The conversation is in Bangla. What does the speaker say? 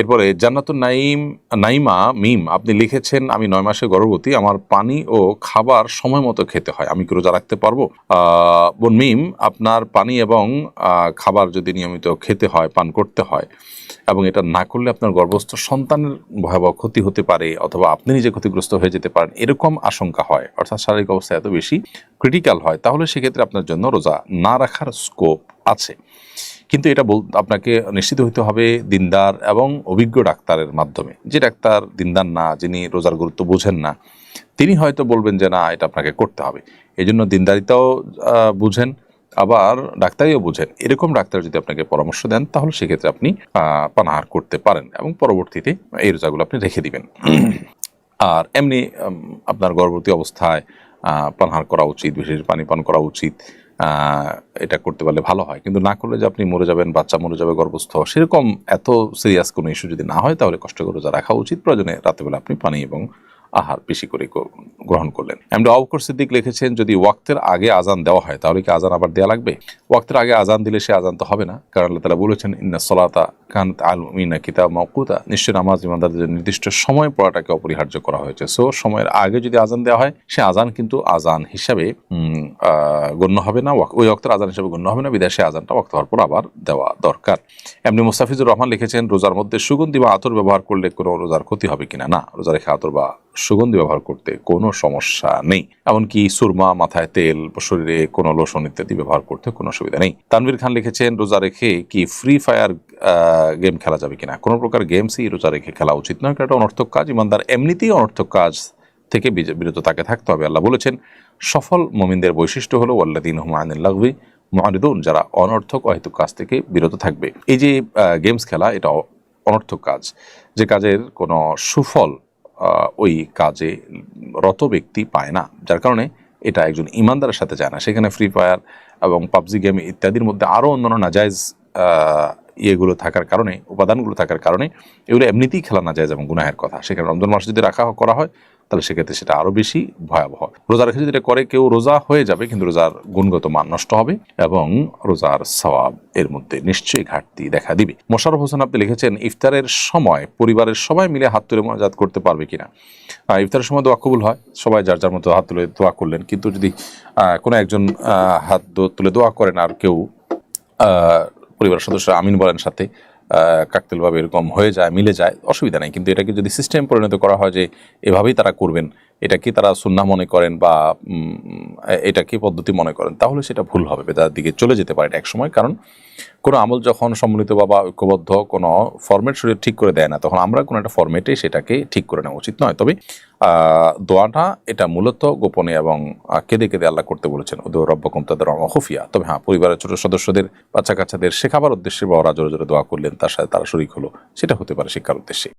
এরপরে, জান্নাতুন নাইম নাইমা মিম, আপনি লিখেছেন, আমি নয় মাসে গর্ভবতী, আমার পানি ও খাবার সময় মতো খেতে হয়, আমি কি রোজা রাখতে পারব? বোন মিম, আপনার পানি এবং খাবার যদি নিয়মিত খেতে হয়, পান করতে হয়, এবং এটা না করলে আপনার গর্ভস্থ সন্তানের ভয়াবহ ক্ষতি হতে পারে, অথবা আপনি নিজে ক্ষতিগ্রস্ত হয়ে যেতে পারেন, এরকম আশঙ্কা হয়। অর্থাৎ শারীরিক অবস্থা এত বেশি ক্রিটিক্যাল হয়, তাহলে সেক্ষেত্রে আপনার জন্য রোজা না রাখার স্কোপ আছে। কিন্তু এটা বল আপনাকে নিশ্চিত হইতে হবে দিনদার এবং অভিজ্ঞ ডাক্তারের মাধ্যমে। যে ডাক্তার দিনদার না, যিনি রোজার গুরুত্ব বুঝেন না, তিনি হয়তো বলবেন যে, না, এটা আপনাকে করতে হবে। এই জন্য দিনদারিতাও বুঝেন, আবার ডাক্তারিও বুঝেন। এরকম ডাক্তার যদি আপনাকে পরামর্শ দেন, তাহলে সেক্ষেত্রে আপনি পানাহার করতে পারেন এবং পরবর্তীতে এই রোজাগুলো আপনি রেখে দিবেন। আর এমনি আপনার গর্ভবতী অবস্থায় পানাহার করা উচিত, বিশেষ পানি পান করা উচিত এটা করতে পারলে ভালো হয়। কিন্তু না করলে যে আপনি মরে যাবেন, বাচ্চা মরে যাবে, গর্ভস্থ, সেরকম এত সিরিয়াস কোনো ইস্যু যদি না হয়, তাহলে কষ্ট করে যা রাখা উচিত। প্রয়োজনে রাতেবেলা আপনি পানি এবং আহার বেশি করে গ্রহণ করলেন। এমনি অবকর সিদ্দিক লিখেছেন, যদি ওয়াক্তের আগে আজান দেওয়া হয়, তাহলে কি আজান আবার দেওয়া লাগবে? ওয়াক্তের আগে আজান দিলে সে আজান তো হবে না। কারণ আল্লাহ তালা বলেছেন, ইন্না সলাতা কান আলমিনা কিতাব মকুতা নিশ্চয় নামাজ ইমানদারদের নির্দিষ্ট সময় পড়াটাকে অপরিহার্য করা হয়েছে। সো, সময়ের আগে যদি আজান দেওয়া হয়, সে আজান কিন্তু আজান হিসাবে গণ্য হবে না। ওই অক্তের আজান হিসাবে গণ্য হবে না। বিদেশে আজানটা ওয়াক্ত হওয়ার পর আবার দেওয়া দরকার। এমনি মুস্তাফিজুর রহমান লিখেছেন, রোজার মধ্যে সুগন্ধি বা আতর ব্যবহার করলে কোনো রোজার ক্ষতি হবে কিনা? না, রোজা রেখে আতর বা সুগন্ধি ব্যবহার করতে কোনো সমস্যা নেই। এমনকি সুরমা, মাথায় তেল, শরীরে কোনো লোশন ইত্যাদি ব্যবহার করতে কোনো অসুবিধা নেই। তানভীর খান লিখেছেন, রোজা রেখে কি ফ্রি ফায়ার গেম খেলা যাবে কিনা? কোনো প্রকার গেমসই রোজা রেখে খেলা উচিত নয়, কারণ এটা অনর্থক কাজ। ইমানদার এমনিতেই অনর্থক কাজ থেকে বিরত তাকে থাকতে হবে। আল্লাহ বলেছেন, সফল মোমিনদের বৈশিষ্ট্য হলো আল্লাদিন হুমায়ুন লাগবি মহানিদুন যারা অনর্থক, অহেতুক কাজ থেকে বিরত থাকবে। এই যে গেমস খেলা, এটা অনর্থক কাজ। যে কাজের কোনো সুফল ওই কাজে রত ব্যক্তি পায় না, যার কারণে এটা একজন ইমানদারের সাথে যায় না। সেখানে ফ্রি ফায়ার এবং পাবজি গেম ইত্যাদির মধ্যে আরও অন্যান্য নাজায়জ ইয়েগুলো থাকার কারণে, উপাদানগুলো থাকার কারণে, এগুলো এমনিতেই খেলা না যায় যেমন গুনাহের কথা। সেখানে রমজান মাস যদি রাখা করা হয় তাহলে সেক্ষেত্রে সেটা আরও বেশি ভয়াবহ রোজা রেখে যদি এটা করে, কেউ রোজা হয়ে যাবে, কিন্তু রোজার গুণগত মান নষ্ট হবে এবং রোজার সওয়াব এর মধ্যে নিশ্চয়ই ঘাটতি দেখা দিবে। মোশারফ হোসেন আপনি লিখেছেন, ইফতারের সময় পরিবারের সবাই মিলে হাত তুলে মোনাজাত করতে পারবে কিনা? ইফতারের সময় দোয়া কবুল হয়, সবাই যার যার মতো হাত তুলে দোয়া করলেন, কিন্তু যদি কোনো একজন হাত তুলে দোয়া করেন আর কেউ পরিবারের সদস্য আমিন বলেন সাথে কাকতেলভাবে এরকম হয়ে যায়, মিলে যায়, অসুবিধা নেই। কিন্তু এটাকে যদি সিস্টেম পরিণত করা হয় যে এভাবেই তারা করবেন এটাকে তারা সুন্না মনে করেন বা এটা কি পদ্ধতি মনে করেন? তাহলে সেটা ভুল হবে, বেদার দিকে চলে যেতে পারে এটা এক সময়। কারণ কোনো আমল যখন সম্মিলিত বা ঐক্যবদ্ধ কোনো ফরম্যাট শরীর ঠিক করে দেয় না, তখন আমরা কোনো একটা ফরম্যাটে সেটাকে ঠিক করে নেওয়া উচিত নয়। তবে দোয়াটা এটা মূলত গোপনে এবং কেঁদে কেঁদে আল্লাহ করতে বলেছেন ওদের রব্বকম তাদের খুফিয়া তবে হ্যাঁ পরিবারের ছোট সদস্যদের বাচ্চা কাচ্চাদের শেখাবার উদ্দেশ্যে বা, ওরা জোরে জোরে দোয়া করলেন, তার সাথে তারা শরিক হলো, সেটা হতে পারে শিক্ষার উদ্দেশ্যে।